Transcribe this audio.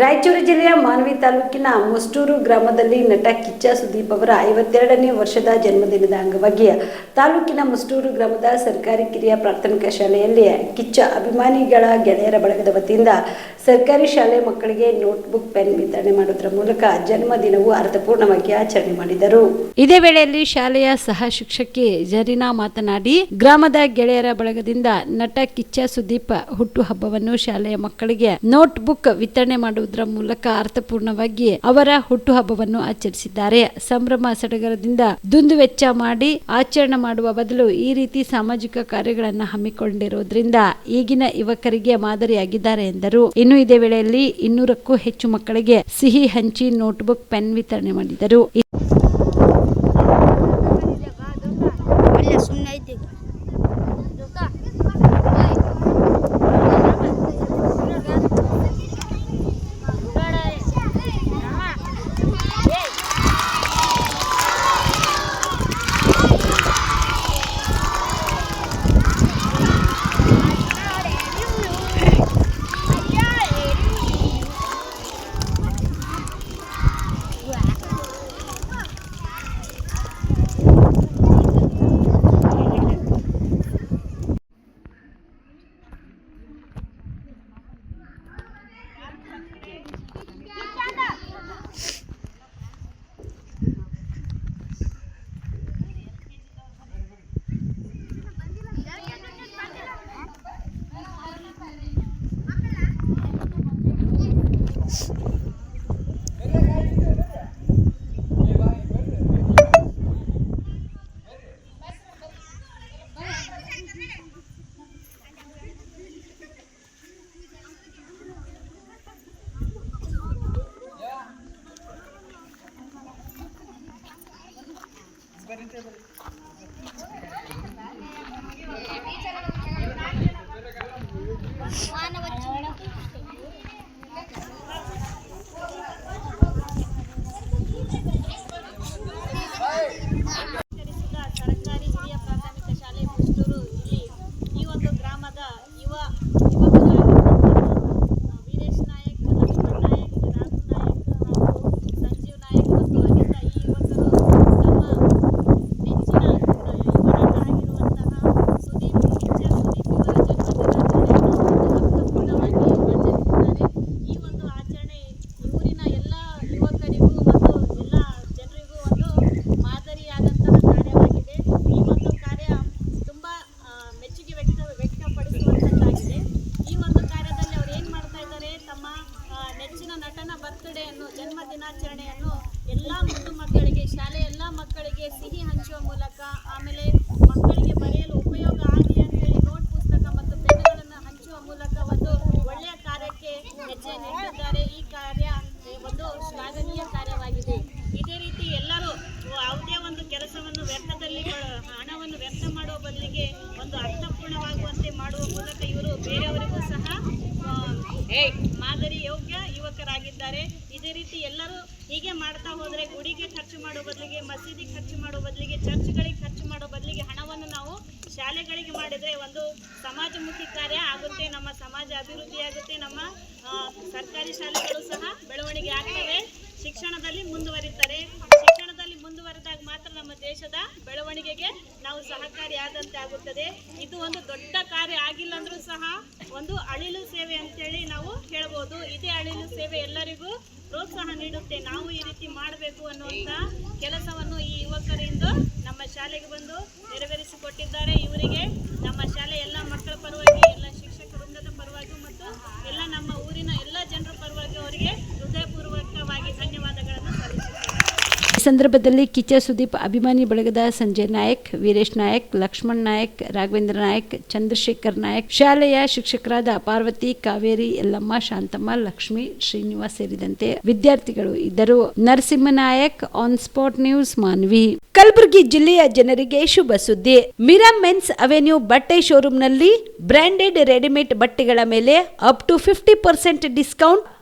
ರಾಯಚೂರು ಜಿಲ್ಲೆಯ ಮಾನವಿ ತಾಲೂಕಿನ ಮುಸ್ಟೂರು ಗ್ರಾಮದಲ್ಲಿ ನಟ ಕಿಚ್ಚ ಸುದೀಪ್ ಅವರ ಐವತ್ತೆರಡನೇ ವರ್ಷದ ಜನ್ಮದಿನದ ಅಂಗವಾಗಿ ತಾಲೂಕಿನ ಮುಸ್ಟೂರು ಗ್ರಾಮದ ಸರ್ಕಾರಿ ಕಿರಿಯ ಪ್ರಾಥಮಿಕ ಶಾಲೆಯಲ್ಲಿ ಕಿಚ್ಚ ಅಭಿಮಾನಿಗಳ ಗೆಳೆಯರ ಬಳಗದ ವತಿಯಿಂದ ಸರ್ಕಾರಿ ಶಾಲೆ ಮಕ್ಕಳಿಗೆ ನೋಟ್ಬುಕ್, ಪೆನ್ ವಿತರಣೆ ಮಾಡುವುದರ ಮೂಲಕ ಜನ್ಮದಿನವು ಅರ್ಥಪೂರ್ಣವಾಗಿ ಆಚರಣೆ ಮಾಡಿದರು. ಇದೇ ವೇಳೆಯಲ್ಲಿ ಶಾಲೆಯ ಸಹ ಶಿಕ್ಷಕಿ ಜರೀನಾ ಮಾತನಾಡಿ, ಗ್ರಾಮದ ಗೆಳೆಯರ ಬಳಗದಿಂದ ನಟ ಕಿಚ್ಚ ಸುದೀಪ್ ಹುಟ್ಟುಹಬ್ಬವನ್ನು ಶಾಲೆಯ ಮಕ್ಕಳಿಗೆ ನೋಟ್ಬುಕ್ ವಿತರಣೆ ವಿತರಣೆ ಮಾಡುವುದರ ಮೂಲಕ ಅರ್ಥಪೂರ್ಣವಾಗಿ ಅವರ ಹುಟ್ಟುಹಬ್ಬವನ್ನು ಆಚರಿಸಿದ್ದಾರೆ. ಸಂಭ್ರಮ ಸಡಗರದಿಂದ ದುಂದು ವೆಚ್ಚ ಮಾಡಿ ಆಚರಣೆ ಮಾಡುವ ಬದಲು ಈ ರೀತಿ ಸಾಮಾಜಿಕ ಕಾರ್ಯಗಳನ್ನು ಹಮ್ಮಿಕೊಂಡಿರುವುದರಿಂದ ಈಗಿನ ಯುವಕರಿಗೆ ಮಾದರಿಯಾಗಿದ್ದಾರೆ ಎಂದರು. ಇನ್ನು ಇದೇ ವೇಳೆಯಲ್ಲಿ ಇನ್ನೂರಕ್ಕೂ ಹೆಚ್ಚು ಮಕ್ಕಳಿಗೆ ಸಿಹಿ ಹಂಚಿ ನೋಟ್ಬುಕ್ ಪೆನ್ ವಿತರಣೆ ಮಾಡಿದರು. One ಬರ್ತ್ಡೇಯನ್ನು ಜನ್ಮ ದಿನಾಚರಣೆಯನ್ನು ಎಲ್ಲ ಮುದ್ದು ಮಕ್ಕಳಿಗೆ, ಶಾಲೆ ಎಲ್ಲ ಮಕ್ಕಳಿಗೆ ಸಿಹಿ ಹಂಚುವ ಮೂಲಕ, ಆಮೇಲೆ ಮಕ್ಕಳಿಗೆ ಬರೆಯಲು ಉಪಯೋಗ ಆಗಲಿ ಅಂತೇಳಿ ನೋಟ್ ಪುಸ್ತಕ ಮತ್ತು ಪೆನ್ಗಳನ್ನು ಹಂಚುವ ಮೂಲಕ ಒಂದು ಒಳ್ಳೆಯ ಕಾರ್ಯಕ್ಕೆ ಹೆಜ್ಜೆ ನೀಡಿದ್ದಾರೆ. ಈ ಕಾರ್ಯ ಒಂದು ಶ್ಲಾಘನೀಯ ಕಾರ್ಯವಾಗಿದೆ. ಇದೇ ರೀತಿ ಎಲ್ಲರೂ ಯಾವುದೇ ಒಂದು ಕೆಲಸವನ್ನು ವ್ಯರ್ಥದಲ್ಲಿ ಹಣವನ್ನು ವ್ಯರ್ಥ ಮಾಡುವ ಬದಲಿಗೆ ಒಂದು ಅರ್ಥಪೂರ್ಣವಾಗುವಂತೆ ಮಾಡುವ ಮೂಲಕ ಇವರು ಬೇರೆಯವರಿಗೂ ಸಹ ಮಾದರಿ ಯೋಗ್ಯ ಯುವಕರಾಗಿದ್ದಾರೆ. ಇದೇ ರೀತಿ ಎಲ್ಲರೂ ಹೀಗೆ ಮಾಡ್ತಾ ಹೋದರೆ ಗುಡಿಗೆ ಖರ್ಚು ಮಾಡೋ ಬದಲಿಗೆ ಮಸೀದಿ ಖರ್ಚು ಮಾಡೋ ಬದಲಿಗೆ, ಚರ್ಚ್ಗಳಿಗೆ ಖರ್ಚು ಮಾಡೋ ಬದಲಿಗೆ ಹಣವನ್ನು ನಾವು ಶಾಲೆಗಳಿಗೆ ಮಾಡಿದರೆ ಒಂದು ಸಮಾಜಮುಖಿ ಕಾರ್ಯ ಆಗುತ್ತೆ, ನಮ್ಮ ಸಮಾಜ ಅಭಿವೃದ್ಧಿಯಾಗುತ್ತೆ ನಮ್ಮ ಸರ್ಕಾರಿ ಶಾಲೆಗಳು ಸಹ ಬೆಳವಣಿಗೆ ಆಗ್ತವೆ. ಶಿಕ್ಷಣದಲ್ಲಿ ಮುಂದುವರಿತಾರೆ. ಶಿಕ್ಷಣದಲ್ಲಿ ಮುಂದುವರೆದಾಗ ಮಾತ್ರ ನಮ್ಮ ದೇಶದ ಬೆಳವಣಿಗೆಗೆ ನಾವು ಸಹಕಾರಿಯಾದಂತೆ ಆಗುತ್ತದೆ. ಇದು ಒಂದು ದೊಡ್ಡ ಕಾರ್ಯ ಆಗಿಲ್ಲ ಅಂದ್ರೂ ಸಹ ಒಂದು ಅಳಿಲು ಸೇವೆ ಅಂತೇಳಿ ನಾವು ಹೇಳ್ಬೋದು. ಇದೇ ಅಳಿಲು ಸೇವೆ ಎಲ್ಲರಿಗೂ ಪ್ರೋತ್ಸಾಹ ನೀಡುತ್ತೆ. ನಾವು ಈ ರೀತಿ ಮಾಡಬೇಕು ಅನ್ನುವಂಥ ಕೆಲಸವನ್ನು ಈ ಯುವಕರಿಂದ ನಮ್ಮ ಶಾಲೆಗೆ ಬಂದು ನೆರವೇರಿಸಿಕೊಟ್ಟಿದ್ದಾರೆ. ಇವರಿಗೆ ನಮ್ಮ ಶಾಲೆ ಎಲ್ಲ ಮಕ್ಕಳ ಪರವಾಗಿ ಎಲ್ಲ ಶಿಕ್ಷಕ ವೃಂದದ ಪರವಾಗಿ ಮತ್ತು ಎಲ್ಲ ನಮ್ಮ ಊರಿನ ಎಲ್ಲ ಜನರ ಪರವಾಗಿ ಅವರಿಗೆ ಹೃದಯಪೂರ್ವಕವಾಗಿ ಧನ್ಯವಾದಗಳನ್ನು ಸಲ್ಲಿಸುತ್ತೇನೆ ಈ ಸಂದರ್ಭದಲ್ಲಿ ಕಿಚ್ಚ ಸುದೀಪ್, ಅಭಿಮಾನಿ ಬಳಗದ ಸಂಜಯ್ ನಾಯಕ್, ವೀರೇಶ್ ನಾಯಕ್, ಲಕ್ಷ್ಮಣ್ ನಾಯಕ್, ರಾಘವೇಂದ್ರ ನಾಯಕ್, ಚಂದ್ರಶೇಖರ್ ನಾಯಕ್, ಶಾಲೆಯ ಶಿಕ್ಷಕರಾದ ಪಾರ್ವತಿ, ಕಾವೇರಿ ಯಲ್ಲಮ್ಮ ಶಾಂತಮ್ಮ, ಲಕ್ಷ್ಮಿ, ಶ್ರೀನಿವಾಸ್ ಸೇರಿದಂತೆ ವಿದ್ಯಾರ್ಥಿಗಳು ಇದ್ದರು. Narasimha Nayak on spot news Manvi. Kalaburagi ಜಿಲ್ಲೆಯ ಜನರಿಗೆ ಶುಭ ಸುದ್ದಿ. ಮಿರಾ ಮೆನ್ಸ್ ಅವೆನ್ಯೂ ಬಟ್ಟೆ ಶೋರೂಮ್ನಲ್ಲಿ ಬ್ರಾಂಡೆಡ್ ರೆಡಿಮೇಡ್ ಬಟ್ಟೆಗಳ ಮೇಲೆ up to fifty percent discount